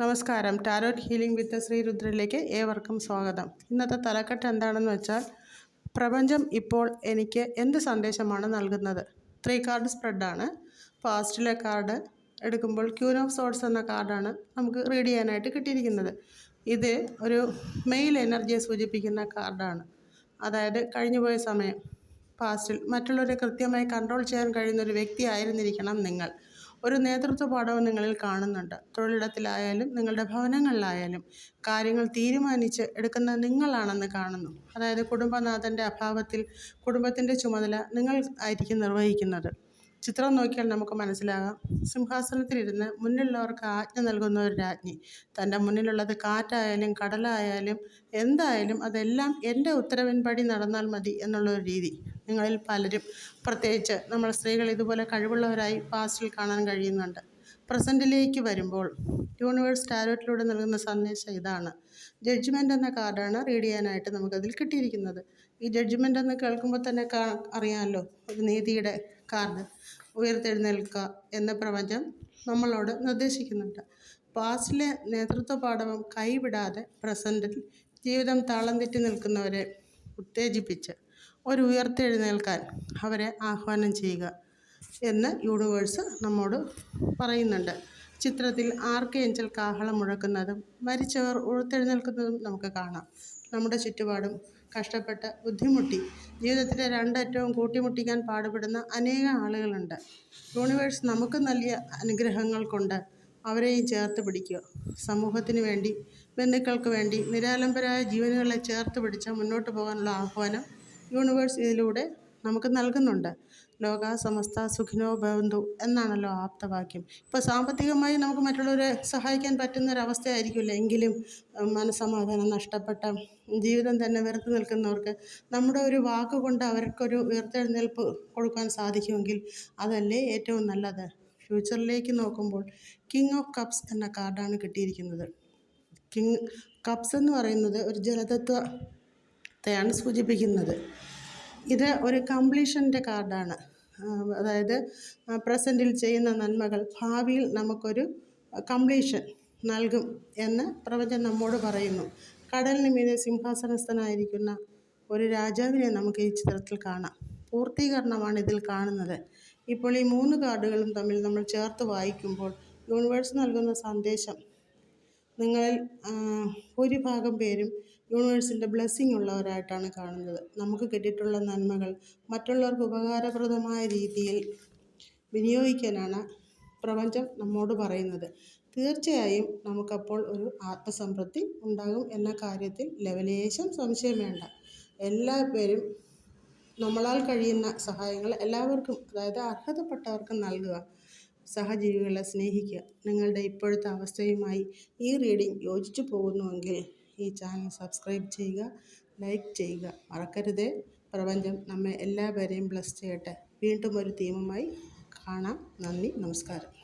നമസ്കാരം. Tarot healing with Shri രുദ്രയിലേക്ക് ഏവർക്കും സ്വാഗതം. ഇന്നത്തെ തലക്കെട്ട് എന്താണെന്ന് വെച്ചാൽ പ്രപഞ്ചം ഇപ്പോൾ എനിക്ക് എന്ത് സന്ദേശമാണ് നൽകുന്നത്? ത്രീ കാർഡ് സ്പ്രെഡാണ്. ഫാസ്റ്റിലെ കാർഡ് എടുക്കുമ്പോൾ ക്യൂൻ ഓഫ് സോഡ്സ് എന്ന കാർഡാണ് നമുക്ക് റീഡ് ചെയ്യാനായിട്ട് കിട്ടിയിരിക്കുന്നത്. ഇത് ഒരു മെയിൽ എനർജിയെ സൂചിപ്പിക്കുന്ന കാർഡാണ്. അതായത് കഴിഞ്ഞുപോയ സമയം പാസ്റ്റിൽ മറ്റുള്ളവരെ കൃത്യമായി കൺട്രോൾ ചെയ്യാൻ കഴിയുന്ന ഒരു വ്യക്തി ആയിരുന്നിരിക്കണം നിങ്ങൾ. ഒരു നേതൃത്വ പാഠവും നിങ്ങളിൽ കാണുന്നുണ്ട്. തൊഴിലിടത്തിലായാലും നിങ്ങളുടെ ഭവനങ്ങളിലായാലും കാര്യങ്ങൾ തീരുമാനിച്ച് എടുക്കുന്ന നിങ്ങളാണെന്ന് കാണുന്നു. അതായത് കുടുംബനാഥന്റെ അഭാവത്തിൽ കുടുംബത്തിന്റെ ചുമതല നിങ്ങൾ ആയിരിക്കും നിർവഹിക്കുന്നത്. ചിത്രം നോക്കിയാൽ നമുക്ക് മനസ്സിലാകാം. സിംഹാസനത്തിലിരുന്ന് മുന്നിലുള്ളവർക്ക് ആജ്ഞ നൽകുന്ന ഒരു രാജ്ഞി. തന്റെ മുന്നിലുള്ളത് കാറ്റായാലും കടലായാലും എന്തായാലും അതെല്ലാം എന്റെ ഉത്തരവിൻപടി നടന്നാൽ മതി എന്നുള്ള ഒരു രീതി. നിങ്ങളിൽ പലരും പ്രത്യേകിച്ച് നമ്മൾ സ്ത്രീകൾ ഇതുപോലെ കഴിവുള്ളവരായി പാസ്റ്റിൽ കാണാൻ കഴിയുന്നുണ്ട്. പ്രസന്റിലേക്ക് വരുമ്പോൾ യൂണിവേഴ്സ് ടാരോറ്റിലൂടെ നൽകുന്ന സന്ദേശം ഇതാണ്. ജഡ്ജ്മെന്റ് എന്ന കാർഡാണ് റീഡ് ചെയ്യാനായിട്ട് നമുക്കതിൽ കിട്ടിയിരിക്കുന്നത്. ഈ ജഡ്ജ്മെന്റ് എന്ന് കേൾക്കുമ്പോൾ തന്നെ കാ അറിയാമല്ലോ ഒരു നീതിയുടെ കാർഡ് ഉയർത്തെഴുന്നേൽക്കുക എന്ന പ്രപഞ്ചം നമ്മളോട് നിർദ്ദേശിക്കുന്നുണ്ട്. പാസ്റ്റിലെ നേതൃത്വ പാഠവും കൈവിടാതെ പ്രസന്റിൽ ജീവിതം താളം തെറ്റി നിൽക്കുന്നവരെ ഉത്തേജിപ്പിച്ച് ഒരു ഉയർത്തെഴുന്നേൽക്കാൻ അവരെ ആഹ്വാനം ചെയ്യുക എന്ന് യൂണിവേഴ്സ് നമ്മോട് പറയുന്നുണ്ട്. ചിത്രത്തിൽ ആർക്കേഞ്ചൽ കാഹളം മുഴക്കുന്നതും മരിച്ചവർ ഉഴുത്തെഴുന്നേൽക്കുന്നതും നമുക്ക് കാണാം. നമ്മുടെ ചുറ്റുപാടും കഷ്ടപ്പെട്ട് ബുദ്ധിമുട്ടി. ജീവിതത്തിലെ രണ്ടറ്റവും കൂട്ടിമുട്ടിക്കാൻ പാടുപെടുന്ന അനേകം ആളുകളുണ്ട്. യൂണിവേഴ്സ് നമുക്ക് നൽകിയ അനുഗ്രഹങ്ങൾ കൊണ്ട് അവരെയും ചേർത്ത് പിടിക്കുക. സമൂഹത്തിന് വേണ്ടി ബന്ധുക്കൾക്ക് വേണ്ടി നിരാലംബരായ ജീവനുകളെ ചേർത്ത് പിടിച്ച് മുന്നോട്ട് പോകാനുള്ള ആഹ്വാനം യൂണിവേഴ്സ് ഇതിലൂടെ നമുക്ക് നൽകുന്നുണ്ട്. ലോക സമസ്ത സുഖിനോ ബന്ധു എന്നാണല്ലോ ആപ്തവാക്യം. ഇപ്പോൾ സാമ്പത്തികമായി നമുക്ക് മറ്റുള്ളവരെ സഹായിക്കാൻ പറ്റുന്ന ഒരവസ്ഥയായിരിക്കില്ല എങ്കിലും മനസ്സമാധാനം നഷ്ടപ്പെട്ട ജീവിതം തന്നെ വെറുത്തു നിൽക്കുന്നവർക്ക് നമ്മുടെ ഒരു വാക്കുകൊണ്ട് അവർക്കൊരു ഉയർത്തെഴുന്നേൽപ്പ് കൊടുക്കാൻ സാധിക്കുമെങ്കിൽ അതല്ലേ ഏറ്റവും നല്ലത്? ഫ്യൂച്ചറിലേക്ക് നോക്കുമ്പോൾ കിങ് ഓഫ് കപ്സ് എന്ന കാർഡാണ് കിട്ടിയിരിക്കുന്നത്. കിങ് കപ്സ് എന്ന് പറയുന്നത് ഒരു ജലതത്വത്തെയാണ് സൂചിപ്പിക്കുന്നത്. ഇത് ഒരു കംപ്ലീഷന്റെ കാർഡാണ്. അതായത് പ്രസന്റിൽ ചെയ്യുന്ന നന്മകൾ ഭാവിയിൽ നമുക്കൊരു കംപ്ലീഷൻ നൽകും എന്ന് പ്രപഞ്ചം നമ്മോട് പറയുന്നു. കടലിന് മീതെ സിംഹാസനസ്ഥനായിരിക്കുന്ന ഒരു രാജാവിനെ നമുക്ക് ഈ ചിത്രത്തിൽ കാണാം. പൂർത്തീകരണമാണ് ഇതിൽ കാണുന്നത്. ഇപ്പോൾ ഈ മൂന്ന് കാർഡുകളും തമ്മിൽ നമ്മൾ ചേർത്ത് വായിക്കുമ്പോൾ യൂണിവേഴ്സ് നൽകുന്ന സന്ദേശം നിങ്ങളിൽ ഭൂരിഭാഗം പേരും യൂണിവേഴ്സിന്റെ ബ്ലെസ്സിങ് ഉള്ളവരായിട്ടാണ് കാണുന്നത്. നമുക്ക് കിട്ടിയിട്ടുള്ള നന്മകൾ മറ്റുള്ളവർക്ക് ഉപകാരപ്രദമായ രീതിയിൽ വിനിയോഗിക്കാനാണ് പ്രപഞ്ചം നമ്മോട് പറയുന്നത്. തീർച്ചയായും നമുക്കപ്പോൾ ഒരു ആത്മസംതൃപ്തി ഉണ്ടാകും എന്ന കാര്യത്തിൽ ലവലേശം സംശയം വേണ്ട. എല്ലാ പേരും നമ്മളാൽ കഴിയുന്ന സഹായങ്ങൾ എല്ലാവർക്കും അതായത് അർഹതപ്പെട്ടവർക്ക് നൽകുക. സഹജീവികളെ സ്നേഹിക്കുക. നിങ്ങളുടെ ഇപ്പോഴത്തെ അവസ്ഥയുമായി ഈ റീഡിംഗ് യോജിച്ചു പോകുന്നുവെങ്കിൽ ഈ ചാനൽ സബ്സ്ക്രൈബ് ചെയ്യുക ലൈക്ക് ചെയ്യുക. മറക്കരുത്. പ്രപഞ്ചം നമ്മെ എല്ലാവരെയും ബ്ലസ് ചെയ്യട്ടെ. വീണ്ടും ഒരു തീമുമായി കാണാം. നന്ദി നമസ്കാരം.